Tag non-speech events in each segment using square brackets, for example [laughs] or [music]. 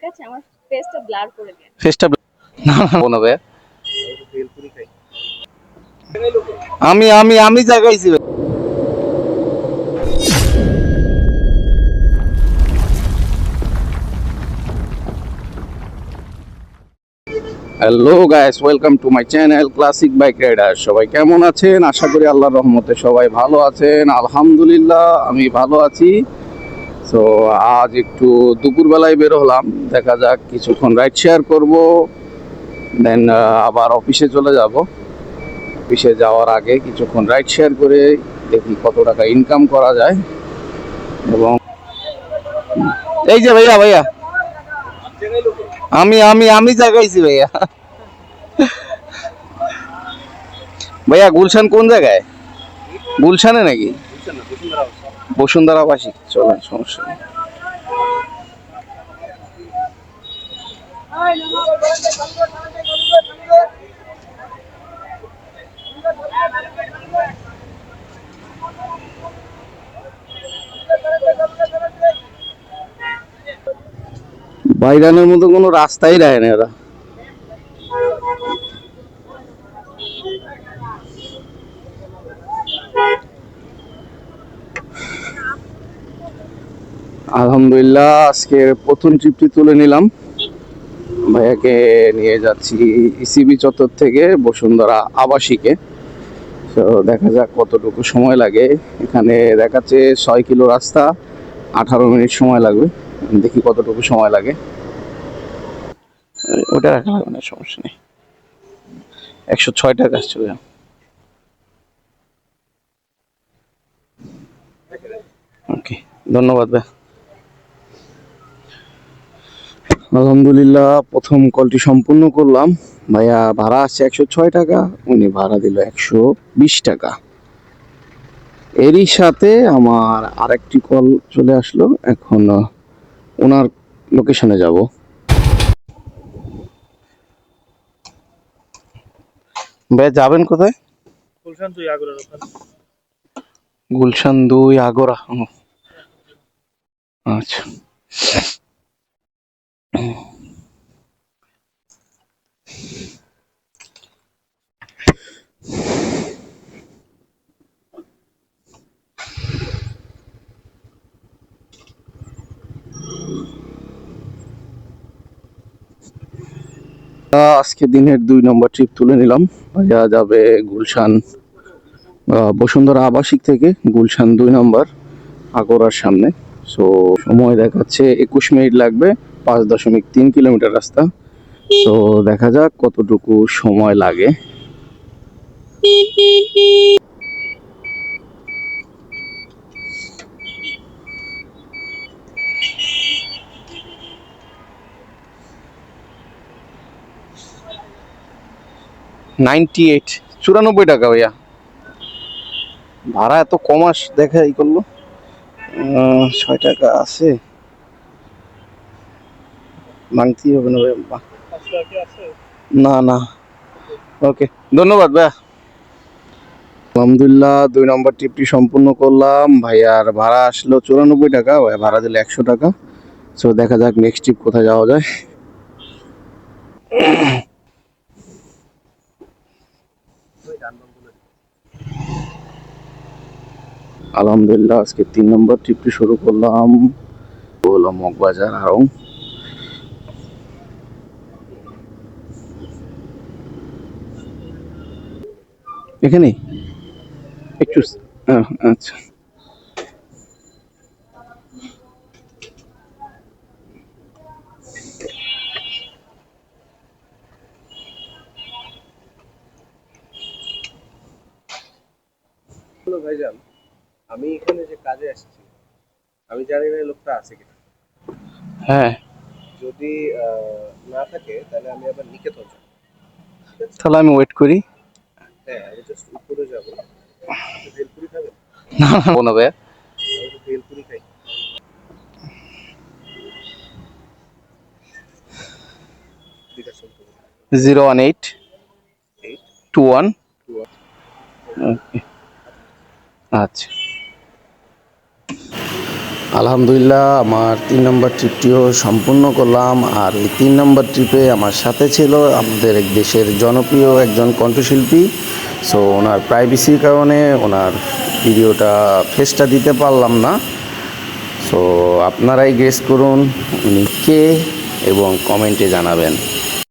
ঠিক আছে? আমার ফেসটা ব্লার করে দিন। ফেসটা না। না আমি আমি আমি জাগাইছি hello guys welcome to my channel classic bike rider সবাই কেমন আছেন? আশা করি আল্লাহর রহমতে সবাই ভালো আছেন। আলহামদুলিল্লাহ আমি ভালো আছি। তো আজ একটু দুপুরবেলায় বের হলাম। দেখা যাক কিছুক্ষণ রাইড শেয়ার করব দেন আবার অফিসে চলে যাব। অফিসে যাওয়ার আগে কিছুক্ষণ রাইড শেয়ার করে দেখি কত টাকা ইনকাম করা যায়। এবং এই যে ভাইয়া ভাইয়া। আমি আমি আমি জাগাইছি ভাইয়া। ভাইয়া, গুলশান কোন জায়গায়? গুলশানে নাকি? বসুন্ধরা বাসী চলেন সমস্যা নেই। বাইরানের মতো কোনো রাস্তাই রায় না এরা। আলহামদুলিল্লাহ, আজকে প্রথম ট্রিপটি তুলে নিলাম। ভাইয়াকে নিয়ে যাচ্ছি ইসিবি চত্বর থেকে বসুন্ধরা আবাসিকে। তো দেখা যাক কতটুকু সময় লাগে। এখানে দেখাচ্ছে ছয় কিলো রাস্তা, আঠারো মিনিট সময় লাগবে। দেখি কতটুকু সময় লাগে। ওটা রাখা লাগবে না, সমস্যা নেই। একশো ছয় টাকা চলে ওকে ধন্যবাদ ভাই আলহামদুলিল্লাহ প্রথম কলটি সম্পূর্ণ করলাম। ভাইয়া ভাড়া আসছে একশো ছয় টাকা উনি ভাড়া দিল একশো বিশ টাকা। এরই সাথে আমার আরেকটি কল চলে আসলো। এখন ওনার লোকেশনে যাব। ভাইয়া যাবেন কোথায়? গুলশান আগুনের ওখানে। গুলশান দুই আগরা আচ্ছা। আজকে দিনের দুই নম্বর ট্রিপ তুলে নিলাম। ভাইয়া যাবে গুলশান বসুন্ধরা আবাসিক থেকে, গুলশান দুই নম্বর, আগরার সামনে। সো সময় দেখাচ্ছে, একুশ মিনিট লাগবে। পাঁচ দশমিক তিন কিলোমিটার রাস্তা। তো দেখা যাক কতটুকু সময় লাগে। নাইনটি এইট, চুরানব্বই টাকা ভাইয়া। ভাড়া এত কম আস দেখা ই করল ছয় টাকা আছে। মানতেই হবে না না না। ওকে ধন্যবাদ ভাইয়া। আলহামদুলিল্লাহ, দুই নম্বর ট্রিপটি সম্পূর্ণ করলাম। ভাইয়ার ভাড়া আসলো চুরানব্বই টাকা, ভাইয়া ভাড়া দিলে একশো টাকা। সো দেখা যাক নেক্সট ট্রিপ কোথায় যাওয়া যায়। আলহামদুলিল্লাহ, আজকে তিন নম্বর ট্রিপটি শুরু করলাম। হলো মগবাজার আরং এখানে? একটু আচ্ছা। ভাইজান আমি এখানে যে কাজে আসছি আমি জানি না লোকটা আছে কিনা। হ্যাঁ। যদি আহ, না থাকে তাহলে আমি আবার নিকেতন যাব তাহলে আমি ওয়েট করি। হ্যাঁ আমি জাস্ট উপরে যাব। ভেলপুরি খাবেন? না না। ভাইয়া ভেলপুরি খাই। Zero one eight eight? Two one? আচ্ছা। আলহামদুলিল্লাহ, আমার তিন নম্বর ট্রিপটিও সম্পূর্ণ করলাম। আর এই তিন নম্বর ট্রিপে আমার সাথে ছিল আমাদের দেশের জনপ্রিয় একজন কণ্ঠশিল্পী। সো ওনার প্রাইভেসির কারণে ওনার ভিডিওটা ফেসটা দিতে পারলাম না। সো আপনারাই গেস করুন, উনি কে এবং কমেন্টে জানাবেন।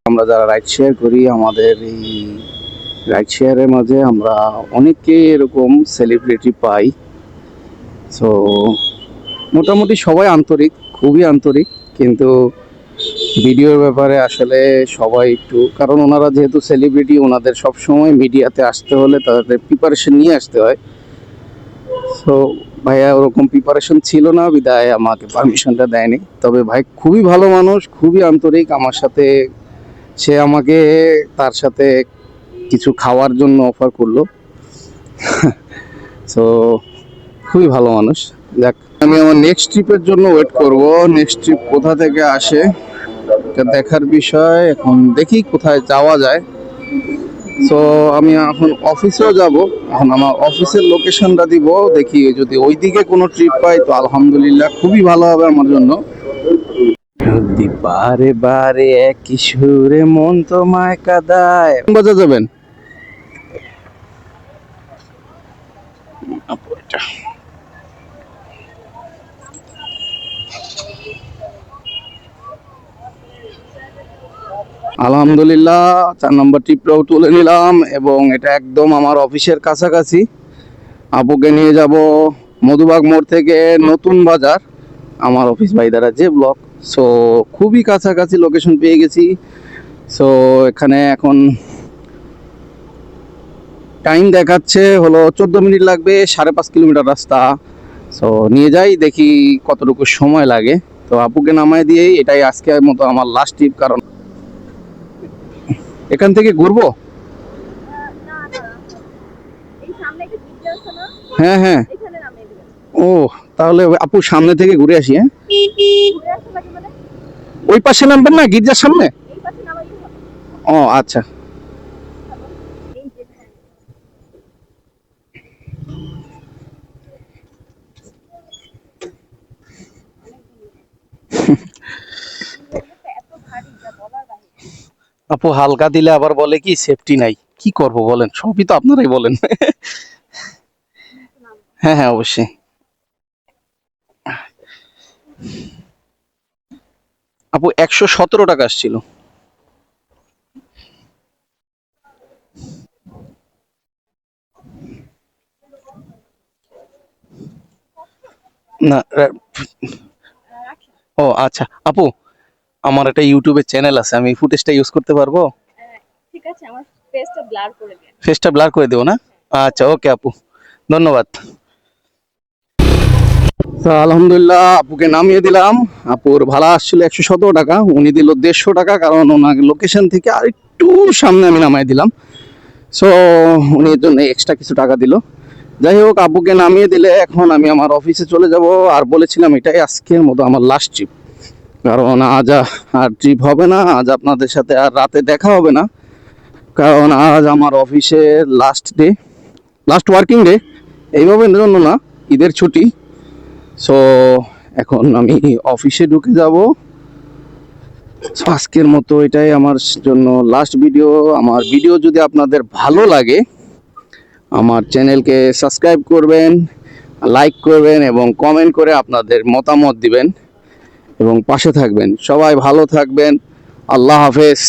আমরা যারা রাইড শেয়ার করি, আমাদের এই রাইড শেয়ারের মাঝে আমরা অনেকে এরকম সেলিব্রিটি পাই। সো মোটামুটি সবাই আন্তরিক, খুবই আন্তরিক, কিন্তু ভিডিওর ব্যাপারে আসলে সবাই একটু, কারণ ওনারা যেহেতু সেলিব্রিটি ওনাদের সব সময় মিডিয়াতে আসতে হলে তাদের প্রিপারেশন নিয়ে আসতে হয়। সো ভাইয়া ওরকম প্রিপারেশন ছিল না, বিদায় আমাকে পারমিশনটা দেয়নি। তবে ভাই খুবই ভালো মানুষ, খুবই আন্তরিক। আমার সাথে সে আমাকে, তার সাথে কিছু খাওয়ার জন্য অফার করল। [laughs] সো খুবই ভালো মানুষ। যাক আমি আমার নেক্সট ট্রিপের জন্য ওয়েট করব। নেক্সট ট্রিপ কোথা থেকে আসে এটা দেখার বিষয়। এখন দেখি কোথায় যাওয়া যায়। সো আমি এখন অফিসেও যাব। এখন আমার অফিসের লোকেশনটা দিব। দেখি যদি ওইদিকে কোনো ট্রিপ পাই তো আলহামদুলিল্লাহ খুবই ভালো হবে আমার জন্য। বারে বারে একই সুরে মন তোমায় কাদায়। বাজা যাবেন? আলহামদুলিল্লাহ, চার নম্বর টিপটাও তুলে নিলাম এবং এটা একদম আমার অফিসের কাছাকাছি। আপুকে নিয়ে যাব মধুবাগ মোড় থেকে নতুন বাজার, আমার অফিস ভাইদারা যে ব্লক। সো খুবই কাছাকাছি লোকেশন পেয়ে গেছি। সো এখানে এখন টাইম দেখাচ্ছে, হলো চোদ্দ মিনিট লাগবে, সাড়ে পাঁচ কিলোমিটার রাস্তা। সো নিয়ে যাই, দেখি কতটুকু সময় লাগে। তো আপুকে নামায় দিয়েই, এটাই আজকের মতো আমার লাস্ট ট্রিপ কারণ এখান থেকে ঘুরবো? হ্যাঁ হ্যাঁ। ও, তাহলে আপু সামনে থেকে ঘুরে আসি হ্যাঁ? ওই পাশে নামবেন না, গির্জার সামনে? ও আচ্ছা এই যে হ্যাঁ। এত ভারী যা বলার বাইরে আপু হালকা দিলে আবার বলে কি সেফটি নাই। কি করব বলেন? সবই তো আপনারাই বলেন। হ্যাঁ হ্যাঁ অবশ্যই। আপু, একশো সতেরো টাকা আসছিল। না ও আচ্ছা। আপু আমার একটা ইউটিউবে চ্যানেল আছে আমি ফুটেজটা ইউজ করতে পারব? ঠিক আছে আমার ফেসটা ব্লার করে দিন ফেসটা ব্লার করে দেবো না? আচ্ছা ওকে আপু। ধন্যবাদ। তো আলহামদুলিল্লাহ আপুকে নামিয়ে দিলাম। আপুর ভাড়া আসছিল একশো সতেরো টাকা উনি দিল দেড়শো টাকা কারণ ওনাকে লোকেশন থেকে আর একটু সামনে আমি নামাই দিলাম। সো উনি এর জন্য এক্সট্রা কিছু টাকা দিল। যাই হোক আপুকে নামিয়ে দিলে এখন আমি আমার অফিসে চলে যাব। আর বলেছিলাম এটাই আজকের মতো আমার লাস্ট ট্রিপ কারণ আজ আর ট্রিপ হবে না, আজ আপনাদের সাথে আর রাতে দেখা হবে না। কারণ আজ আমার অফিসের last day last working day এইভাবে জন্য না, ঈদের ছুটি। সো এখন আমি অফিসে ঢুকে যাব। আজকের মতো এটাই আমার জন্য লাস্ট ভিডিও আমার ভিডিও যদি আপনাদের ভালো লাগে, আমার চ্যানেলকে সাবস্ক্রাইব করবেন লাইক করবেন এবং কমেন্ট করে আপনাদের মতামত দিবেন। এবং পাশে থাকবেন। সবাই ভালো থাকবেন। আল্লাহ হাফেজ।